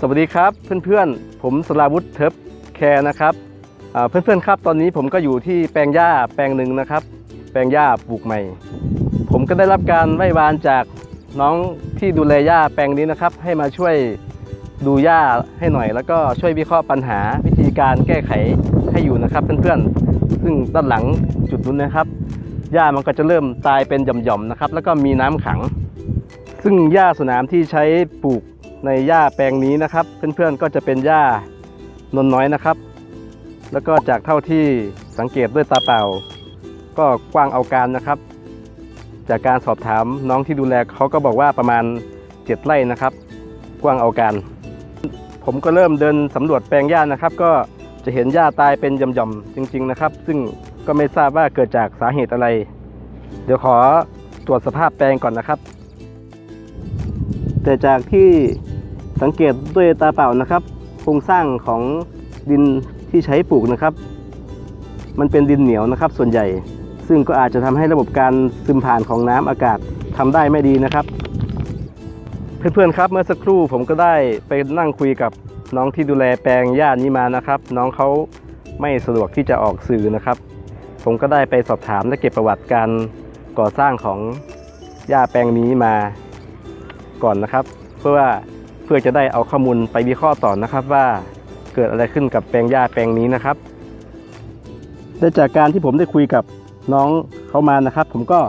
สวัสดีครับเพื่อนๆ ผมสลาวุฒิเทิบแคร์นะครับเพื่อนๆครับตอนนี้ผมก็อยู่ที่แปลงหญ้าแปลงหนึ่งนะครับ แปลงหญ้าปลูกใหม่ ผมก็ได้รับการไหว้วานจากน้องที่ดูแลหญ้าแปลงนี้นะครับ ให้มาช่วยดูหญ้าให้หน่อย แล้วก็ช่วยวิเคราะห์ปัญหาวิธีการแก้ไขให้อยู่นะครับเพื่อนๆ ซึ่งด้านหลังจุดนู้นนะครับหญ้ามันก็จะเริ่มตายเป็นหย่อมๆนะครับ แล้วก็มีน้ำขัง ซึ่งหญ้าสนามที่ใช้ปลูก ในหญ้าแปลงนี้นะครับ เพื่อนๆก็จะเป็นหญ้านนน้อยนะครับ แล้วก็จากเท่าที่สังเกตด้วยตาเปล่า ก็กว้างเอาการนะครับ จากการสอบถามน้องที่ดูแลเขาก็บอกว่าประมาณ 7 ไร่นะครับ กว้างเอาการ ผมก็เริ่มเดินสำรวจแปลงหญ้านะครับ ก็จะเห็นหญ้าตายเป็นหย่อมๆจริง ๆนะครับ ซึ่งก็ไม่ทราบว่าเกิดจากสาเหตุอะไร เดี๋ยวขอตรวจสภาพแปลงก่อนนะครับ แต่จากที่ สังเกตด้วยตาเปล่านะครับโครงสร้างของดินที่ใช้ปลูกนะครับ มันเป็นดินเหนียวนะครับ ส่วนใหญ่ ซึ่งก็อาจจะทำให้ระบบการซึมผ่านของน้ำอากาศทำได้ไม่ดีนะครับ เพื่อนๆครับเมื่อสักครู่ผมก็ได้ไปนั่งคุยกับน้องที่ดูแลแปลงหญ้านี้มานะครับ น้องเขาไม่สะดวกที่จะออกสื่อนะครับ ผมก็ได้ไปสอบถามและเก็บประวัติการก่อสร้างของหญ้าแปลงนี้มาก่อนนะครับ เพื่อว่า พื่อจะได้เอาข้อมูลไปวิเคราะห์ต่อนะครับว่าเกิดอะไรขึ้นกับแปลงหญ้าแปลงนี้นะครับและจากการที่ผมได้คุยกับน้องเขามานะครับ ผมก็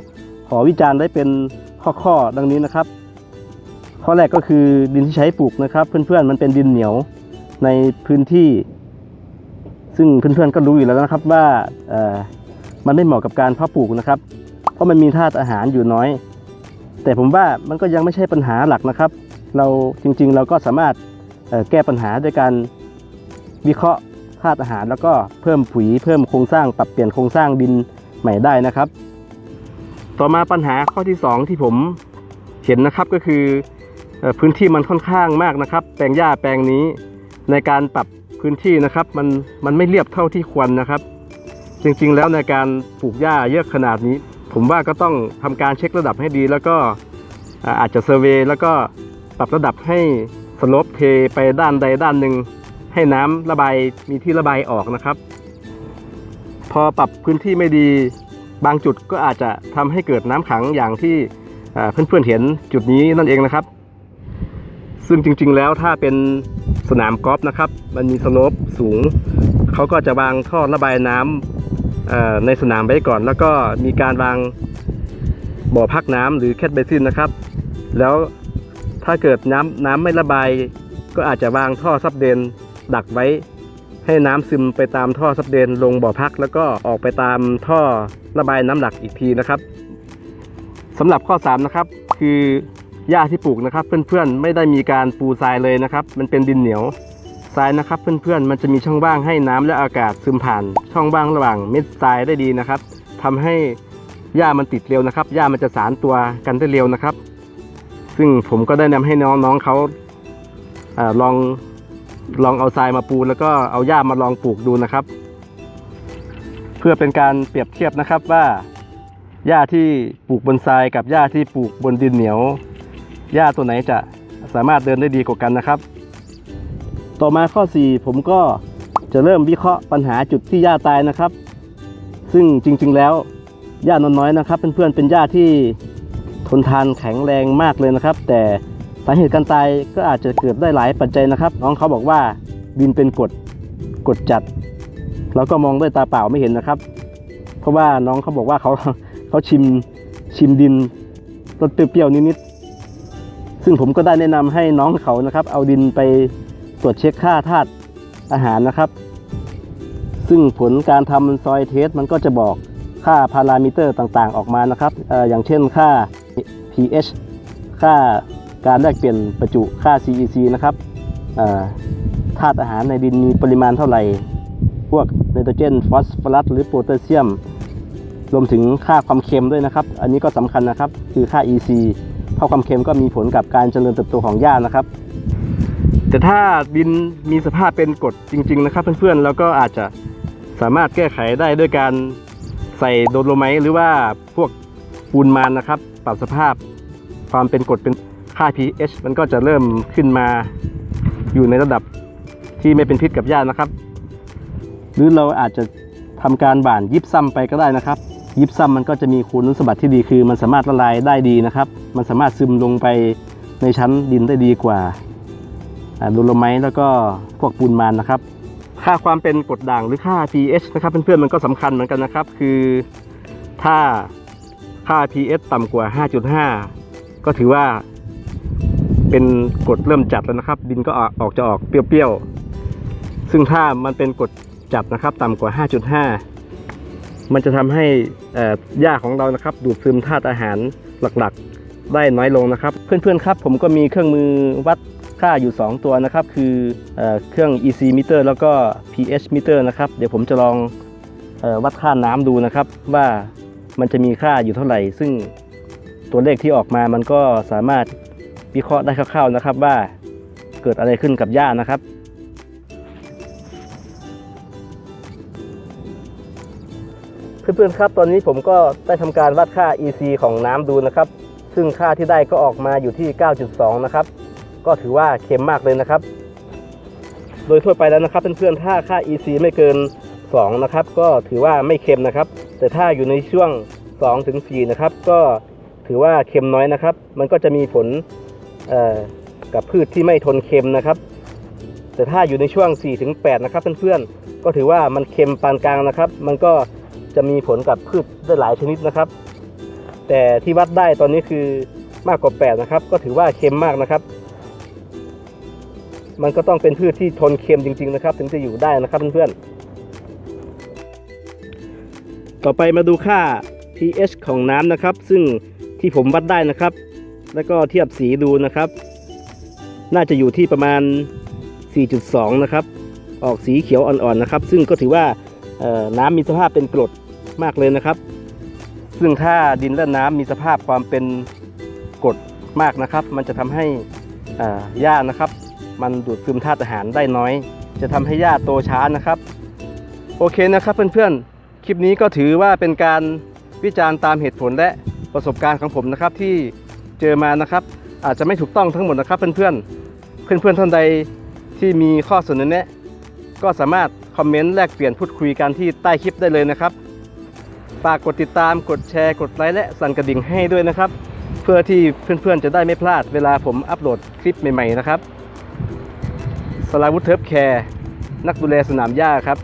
ขอวิจารณ์ได้เป็นข้อๆดังนี้นะครับ ข้อแรกก็คือดินที่ใช้ปลูกนะครับ เพื่อนๆมันเป็นดินเหนียวในพื้นที่ ซึ่งเพื่อนๆก็รู้อยู่แล้วนะครับว่าเออมันไม่เหมาะกับการเพาะปลูกนะครับ เพราะมันมีธาตุอาหารอยู่น้อย แต่ผมว่ามันก็ยังไม่ใช่ปัญหาหลักนะครับ เราจริงๆ เราก็สามารถแก้ปัญหาด้วยการวิเคราะห์ธาตุอาหาร แล้วก็เพิ่มปุ๋ยเพิ่มโครงสร้างปรับเปลี่ยนโครงสร้างดินใหม่ได้นะครับ ต่อมาปัญหาข้อที่ 2 ที่ผมเห็นนะครับก็คืออพื้นที่มันค่อนข้างมากนะครับ แปลงหญ้าแปลงนี้ในการปรับพื้นที่นะครับมันมันไม่เรียบเท่าที่ควรนะครับ จริงๆ แล้วในการปลูกหญ้าเยอะขนาดนี้ ผมว่าก็ต้องทำการเช็คระดับให้ดี แล้วก็อาอาจจะเซอร์เวย์แล้วก็ ปรับระดับให้สลปเทไปด้านใดด้านหนึ่ง ให้น้ำระบายมีที่ระบายออกนะครับ พอปรับพื้นที่ไม่ดีบางจุดก็อาจจะทำให้เกิดน้ำขังอย่างที่เพื่อนๆเห็นจุดนี้นั่นเองนะครับ ซึ่งจริงๆแล้วถ้าเป็นสนามกอล์ฟนะครับ มันมีสโลปสูง เขาก็จะวางท่อระบายน้ำในสนามไว้ก่อน แล้วก็มีการวางบ่อพักน้ำหรือแคทเบซินนะครับ แล้ว ถ้าเกิดน้ำน้ำไม่ระบาย ก็อาจจะวางท่อซับเดนดักไว้ ให้น้ำซึมไปตามท่อซับเดนลงบ่อพัก แล้วก็ออกไปตามท่อระบายน้ำหลักอีกทีนะครับสำหรับข้อ3นะครับคือหญ้าที่ปลูกนะครับ เพื่อนๆไม่ได้มีการปูทรายเลยนะครับ มันเป็นดินเหนียวทรายนะครับเพื่อนๆมันจะมีช่องว่างให้น้ำและอากาศซึมผ่าน ช่องว่างระหว่างเม็ดทรายได้ดีนะครับทำให้หญ้ามันติดเร็วนะครับหญ้ามันจะสานตัวกันได้เร็วนะครับ ซึ่งผมก็ได้นำให้น้องๆเขาอลองลองเอาทรายมาปูแล้วก็เอาหญ้ามาลองปลูกดูนะครับ เพื่อเป็นการเปรียบเทียบนะครับว่าหญ้าที่ปลูกบนทรายกับหญ้าที่ปลูกบนดินเหนียวหญ้าตัวไหนจะสามารถเดินได้ดีกว่ากันนะครับ ต่อมาข้อ 4 ผมก็จะเริ่มวิเคราะห์ปัญหาจุดที่หญ้าตายนะครับ ซึ่งจริงๆแล้วหญ้าน้อยๆนะครับเพื่อนๆเป็นหญ้าที่ ทนทานแข็งแรงมากเลยนะครับ แต่สาเหตุการตายก็อาจจะเกิดได้หลายปัจจัยนะครับ น้องเขาบอกว่าดินเป็นกรดกรดจัดเราก็มองด้วยตาเปล่าไม่เห็นนะครับ เพราะว่าน้องเขาบอกว่าเขาเขาชิมชิมดินรสเปรี้ยวๆนิดๆซึ่งผมก็ได้แนะนำให้น้องเขานะครับ เอาดินไปตรวจเช็คค่าธาตุอาหารนะครับ ซึ่งผลการทำซอยเทสมันก็จะบอกค่าพารามิเตอร์ต่างๆ ออกมานะครับอออย่างเช่นค่า pH ค่าการแลกเปลี่ยนประจุค่า CEC นะครับธาตุอาหารในดินมีปริมาณเท่าไหร่ พวกไนโตรเจนฟอสฟอรัสหรือโพแทสเซียม รวมถึงค่าความเค็มด้วยนะครับ อันนี้ก็สำคัญนะครับคือค่า EC เพราะความเค็มก็มีผลกับการเจริญเติบโตของหญ้านะครับ แต่ถ้าดินมีสภาพเป็นกรดจริง ๆ นะครับ เพื่อนๆเราก็อาจจะสามารถแก้ไขได้ด้วยการใส่โดโลไมต์หรือว่าพวกปูนมานนะครับ รับสภาพความเป็นกรดเป็นค่า pH มันก็จะเริ่มขึ้นมาอยู่ในระดับที่ไม่เป็นพิษกับหญ้านะครับ หรือเราอาจจะทำการบ่านยิบซ้ำไปก็ได้นะครับ ยิบซ้ำมันก็จะมีคุณสมบัติที่ดีคือ มันสามารถละลายได้ดีนะครับ มันสามารถซึมลงไปในชั้นดินได้ดีกว่าโดโลไมต์แล้วก็พวกปูนมานนะครับ ค่าความเป็นกรดด่างหรือค่า pH นะครับเพื่อนๆมันก็สำคัญเหมือนกันนะครับ คือถ้า ค่า pH ต่ำกว่า 5.5 ก็ถือว่าเป็นกรดเริ่มจัดแล้วนะครับ ดินก็ออกออกจะออกเปรี้ยวๆ ซึ่งถ้ามันเป็นกรดจัดนะครับต่ำกว่า 5.5 มันจะทำให้เอ่อหญ้าของเรานะครับ ดูดซึมธาตุอาหารหลักๆ ได้น้อยลงนะครับ เพื่อนๆครับ ผมก็มีเครื่องมือวัดค่าอยู่ 2 ตัวนะครับ คือเอเครื่อง EC meter แล้วก็ pH meter นะครับ เดี๋ยวผมจะลองอวัดค่าน้ำดูนะครับว่า มันจะมีค่าอยู่เท่าไหร่ ซึ่งตัวเลขที่ออกมามันก็สามารถวิเคราะห์ได้คร่าวๆนะครับว่าเกิดอะไรขึ้นกับหญ้านะครับ เพื่อนๆครับตอนนี้ผมก็ได้ทำการวัดค่า EC ของน้ำดูนะครับ ซึ่งค่าที่ได้ก็ออกมาอยู่ที่ 9.2 นะครับ ก็ถือว่าเค็มมากเลยนะครับ โดยทั่วไปแล้วนะครับเพื่อนๆถ้าค่า EC ไม่เกิน 2นะครับก็ถือว่าไม่เค็มนะครับ แต่ถ้าอยู่ในช่วง2ถึง4นะครับก็ถือว่าเค็มน้อยนะครับ มันก็จะมีผลกับพืชที่ไม่ทนเค็มนะครับ แต่ถ้าอยู่ในช่วง4ถึง8นะครับเพื่อนๆก็ถือว่ามันเค็มปานกลางนะครับ มันก็จะมีผลกับพืชได้หลายชนิดนะครับ แต่ที่วัดได้ตอนนี้คือมากกว่า8นะครับ ก็ถือว่าเค็มมากนะครับ มันก็ต้องเป็นพืชที่ทนเค็มจริง ๆนะครับ ถึงจะอยู่ได้นะครับเพื่อนๆ ต่อไปมาดูค่า pH ของน้ำนะครับ ซึ่งที่ผมวัดได้นะครับ แล้วก็เทียบสีดูนะครับ น่าจะอยู่ที่ประมาณ 4.2 นะครับ ออกสีเขียวอ่อนๆนะครับ ซึ่งก็ถือว่าน้ำมีสภาพเป็นกรดมากเลยนะครับ ซึ่งถ้าดินและน้ำมีสภาพความเป็นกรดมากนะครับ มันจะทำให้หญ้านะครับ มันดูดซึมธาตุอาหารได้น้อย จะทำให้หญ้าโตช้านะครับ โอเคนะครับเพื่อนๆ ลิปนี้ก็ถือว่าเป็นการวิจารณ์ตามเหตุผลและประสบการณ์ของผมนะครับที่เจอมานะครับ อาจจะไม่ถูกต้องทั้งหมดนะครับเพื่อนๆ เพื่อนๆท่านใดที่มีข้อเสนอแนะก็สามารถคอมเมนต์แลกเปลี่ยนพูดคุยกันที่ใต้คลิปได้เลยนะครับฝากกดติดตามกดแชร์กดไลค์และสั่นกระดิ่งให้ด้วยนะครับ เพื่อที่เพื่อนๆจะได้ไม่พลาดเวลาผมอัปโหลดคลิปใหม่ๆนะครับสลาวุธเทิร์ฟแคร์นักดูแลสนามหญ้าครับ